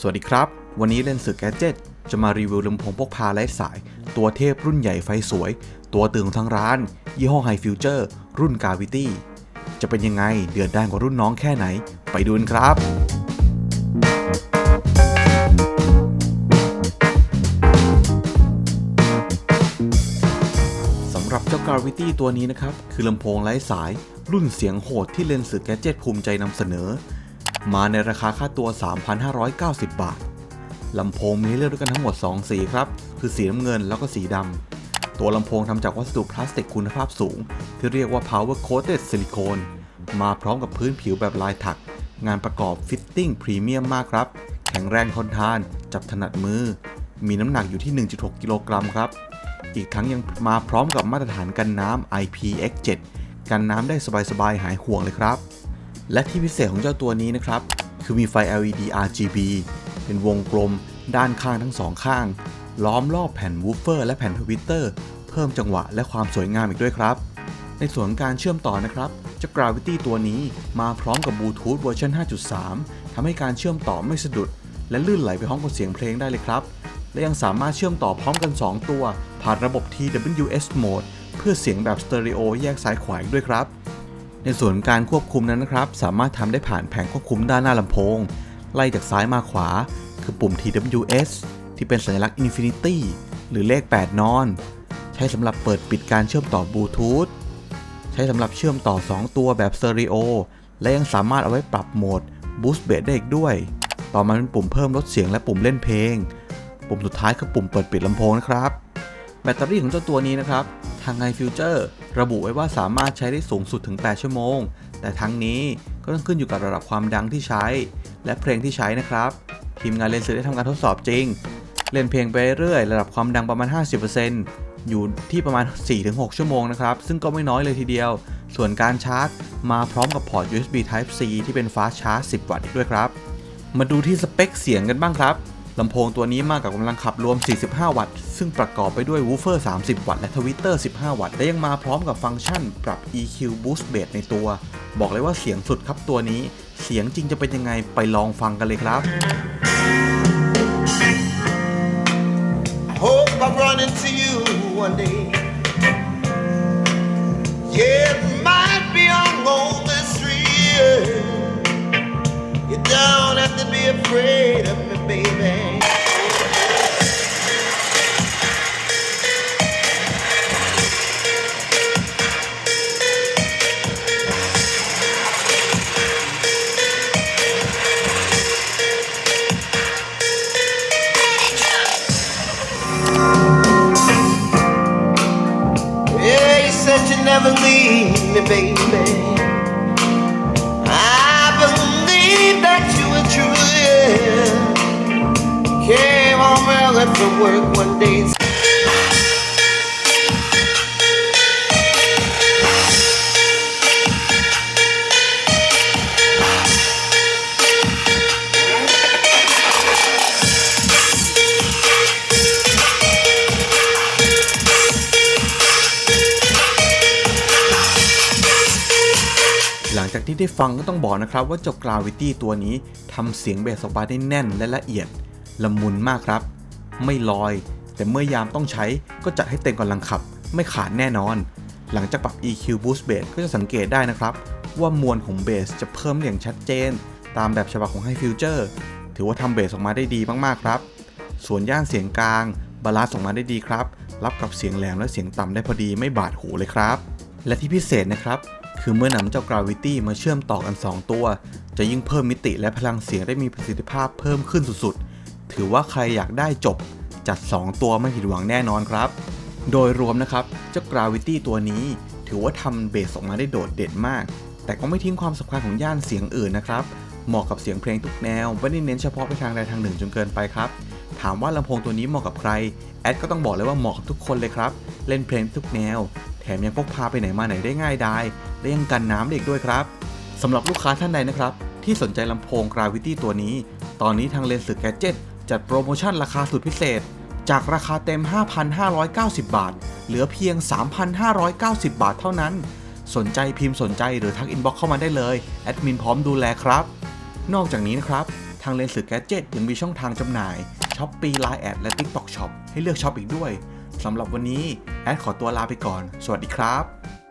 สวัสดีครับ วันนี้เล่นสื่อแกจ g e t จะมารีวิวลำโพงพกพาไร้สาย ตัวเทพรุ่นใหญ่ไฟสวย ตัวตึงของทางร้าน ยี่ห้อ High Future รุ่น Gravity จะเป็นยังไงเดือดด้านกว่ารุ่นน้องแค่ไหน ไปดูกันครับสำหรับเจ้า Gravity ตัวนี้นะครับ คือลำโพงไร้สาย รุ่นเสียงโหดที่เลนส์แกจ g e t ภูมิใจนำเสนอ มาในราคาค่าตัว 3,590 บาทลำโพงมีให้เลือกด้วยกันทั้งหมด 2 สีครับ คือสีน้ำเงินแล้วก็สีดำ ตัวลำโพงทำจากวัสดุพลาสติกคุณภาพสูง ที่เรียกว่า power coated silicone มาพร้อมกับพื้นผิวแบบลายถัก งานประกอบฟิตติ้งพรีเมียมมากครับ แข็งแรงทนทาน จับถนัดมือ มีน้ำหนักอยู่ที่ 1.6 กิโลกรัมครับ อีกทั้งยังมาพร้อมกับมาตรฐานกันน้ำ IPX7 กันน้ำได้สบายๆหายห่วงเลยครับ และที่พิเศษของเจ้าตัวนี้นะครับ คือมีไฟ LED RGB เป็นวงกลม ด้านข้างทั้งสองข้าง ล้อมรอบแผ่นวูฟเฟอร์และแผ่นทวิตเตอร์ เพิ่มจังหวะและความสวยงามอีกด้วยครับ ในส่วนของการเชื่อมต่อนะครับเจ้า Gravity ตัวนี้มาพร้อมกับบลูทูธเวอร์ชัน5.3ทำให้การเชื่อมต่อไม่สะดุด และลื่นไหลไปพร้อมกับเสียงเพลงได้เลยครับ และยังสามารถเชื่อมต่อพร้อมกัน 2 ตัว ผ่านระบบ TWS Mode เพื่อเสียงแบบสเตอริโอแยกซ้ายขวาด้วยครับ ในส่วนการควบคุมนั้นนะครับ สามารถทำได้ผ่านแผงควบคุมด้านหน้าลำโพง ไล่จากซ้ายมาขวา คือปุ่ม TWS ที่เป็นสัญลักษณ์ Infinity หรือเลข 8 นอน ใช้สำหรับเปิดปิดการเชื่อมต่อบลูทูธใช้สำหรับเชื่อมต่อ 2 ตัวแบบสเตอริโอและยังสามารถเอาไว้ปรับโหมด Boost b a s ได้อีกด้วย ต่อมาเป็นปุ่มเพิ่มลดเสียงและปุ่มเล่นเพลง ปุ่มสุดท้ายคือปุ่มเปิดปิดลำโพงนะครับ แบตเตอรี่ของเจ้าตัวนี้นะครับ ทาง i Future ระบุไว้ว่าสามารถใช้ได้สูงสุดถึง 8 ชั่วโมง แต่ทั้งนี้ก็ต้องขึ้นอยู่กับระดับความดังที่ใช้ และเพลงที่ใช้นะครับ ทีมงานเลนส์ได้ทำการทดสอบจริง เล่นเพลงไปเรื่อยระดับความดังประมาณ 50%อยู่ที่ประมาณ 4-6 ชั่วโมงนะครับ ซึ่งก็ไม่น้อยเลยทีเดียว ส่วนการชาร์จ มาพร้อมกับพอร์ต USB Type C ที่เป็น Fast Charge 10 วัตต์ด้วยครับ มาดูที่สเปคเสียงกันบ้างครับ ลำโพงตัวนี้มากับกำลังขับรวม 45 วัตต์ ซึ่งประกอบไปด้วยวูฟเฟอร์ 30 วัตต์และทวิตเตอร์ 15 วัตต์ และยังมาพร้อมกับฟังก์ชันปรับ EQ Boost Bass ในตัว บอกเลยว่าเสียงสุดครับตัวนี้ เสียงจริงจะเป็นยังไงไปลองฟังกันเลยครับ Hope I run into you one day. Yeah, it might be on Golden Street. You don't have to be afraid of me, Yeah, you said you'd never leave me, baby. Early from work one day. หลังจากที่ได้ฟังก็ต้องบอกนะครับว่าเจ้า Gravity ตัวนี้ทำเสียงเบสออกมาได้แน่นและละเอียด ละมุนมากครับ ไม่ลอย แต่เมื่อยามต้องใช้ก็จัดให้เต็มกำลังขับ ไม่ขาดแน่นอน หลังจากปรับ EQ Boost Bass ก็จะสังเกตได้นะครับ ว่ามวลของเบสจะเพิ่มอย่างชัดเจน ตามแบบฉบับของ High Future ถือว่าทำเบสออกมาได้ดีมากๆครับ ส่วนย่านเสียงกลางบาลานซ์ออกมาได้ดีครับ รับกับเสียงแหลมและเสียงต่ำได้พอดีไม่บาดหูเลยครับ และที่พิเศษนะครับ คือเมื่อนำเจ้า Gravity มาเชื่อมต่อกัน 2 ตัว จะยิ่งเพิ่มมิติและพลังเสียงได้มีประสิทธิภาพเพิ่มขึ้นสุดๆ ถือว่าใครอยากได้จบ จัด 2 ตัวไม่ผิดหวังแน่นอนครับ โดยรวมนะครับเจ้า Gravity ตัวนี้ ถือว่าทำเบสออกมาได้โดดเด่นมาก แต่ก็ไม่ทิ้งความสำคัญของย่านเสียงอื่นนะครับเหมาะกับเสียงเพลงทุกแนวไม่ได้เน้นเฉพาะไปทางใดทางหนึ่งจนเกินไปครับ ถามว่าลำโพงตัวนี้เหมาะกับใคร แอดก็ต้องบอกเลยว่าเหมาะกับทุกคนเลยครับ เล่นเพลงทุกแนว แถมยังพกพาไปไหนมาไหนได้ง่ายดายและยังกันน้ำได้อีกด้วยครับสำหรับลูกค้าท่านใดนะครับ ที่สนใจลำโพง Gravity ตัวนี้ ตอนนี้ทางเลนส์แกจ g e t จัดโปรโมชั่นราคาสุดพิเศษ จากราคาเต็ม 5,590 บาท เหลือเพียง 3,590 บาทเท่านั้น สนใจพิมพ์สนใจหรือทักอินบ็อกเข้ามาได้เลย แอดมินพร้อมดูแลครับ นอกจากนี้นะครับ ทางเลนส์แกจ็ตยังมีช่องทางจำหน่ายช้อปปี้ไลน์แอดและ TikTok Shop ให้เลือกช็อปอีกด้วยสำหรับวันนี้ แอดขอตัวลาไปก่อน สวัสดีครับ